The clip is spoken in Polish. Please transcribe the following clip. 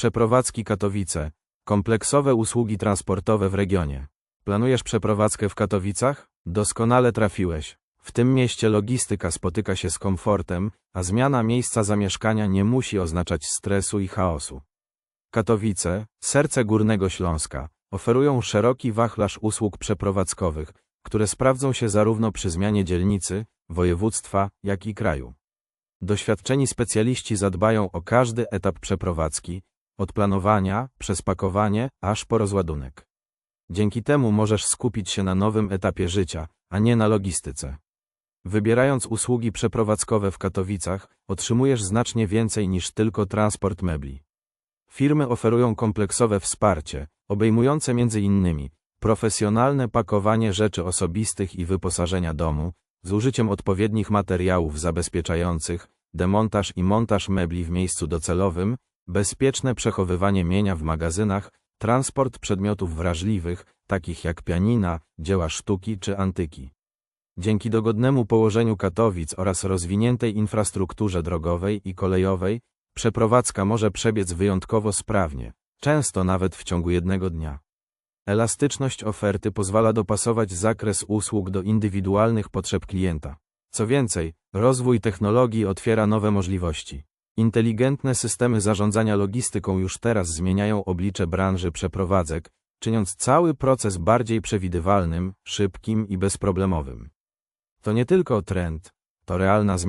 Przeprowadzki Katowice. Kompleksowe usługi transportowe w regionie. Planujesz przeprowadzkę w Katowicach? Doskonale trafiłeś. W tym mieście logistyka spotyka się z komfortem, a zmiana miejsca zamieszkania nie musi oznaczać stresu i chaosu. Katowice, serce Górnego Śląska, oferują szeroki wachlarz usług przeprowadzkowych, które sprawdzą się zarówno przy zmianie dzielnicy, województwa, jak i kraju. Doświadczeni specjaliści zadbają o każdy etap przeprowadzki, od planowania, przez pakowanie, aż po rozładunek. Dzięki temu możesz skupić się na nowym etapie życia, a nie na logistyce. Wybierając usługi przeprowadzkowe w Katowicach, otrzymujesz znacznie więcej niż tylko transport mebli. Firmy oferują kompleksowe wsparcie, obejmujące m.in. profesjonalne pakowanie rzeczy osobistych i wyposażenia domu, z użyciem odpowiednich materiałów zabezpieczających, demontaż i montaż mebli w miejscu docelowym, bezpieczne przechowywanie mienia w magazynach, transport przedmiotów wrażliwych, takich jak pianina, dzieła sztuki czy antyki. Dzięki dogodnemu położeniu Katowic oraz rozwiniętej infrastrukturze drogowej i kolejowej, przeprowadzka może przebiec wyjątkowo sprawnie, często nawet w ciągu jednego dnia. Elastyczność oferty pozwala dopasować zakres usług do indywidualnych potrzeb klienta. Co więcej, rozwój technologii otwiera nowe możliwości. Inteligentne systemy zarządzania logistyką już teraz zmieniają oblicze branży przeprowadzek, czyniąc cały proces bardziej przewidywalnym, szybkim i bezproblemowym. To nie tylko trend, to realna zmiana.